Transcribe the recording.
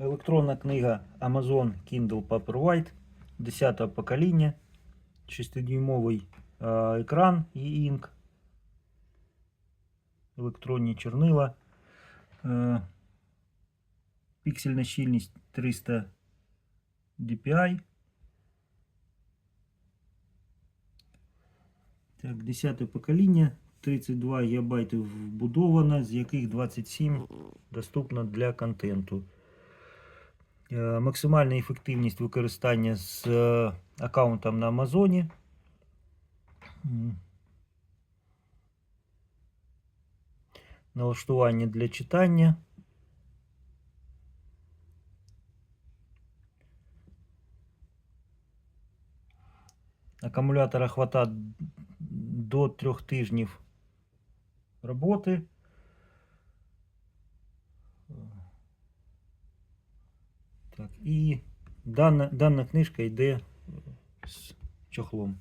Електронна книга Amazon Kindle Paperwhite 10 покоління. 6-дюймовий е, екран і інк. Електронні чорнила. Е, піксельна щільність 300 dpi. Так, 10 покоління. 32 ГБ вбудовано, з яких 27 доступно для контенту. Е, Максимальна ефективність використання з е, аккаунтом на Амазоні. М. Налаштування для читання. Акумулятора хватає до трьох тижнів роботи. Так, і дана, дана книжка йде з чохлом.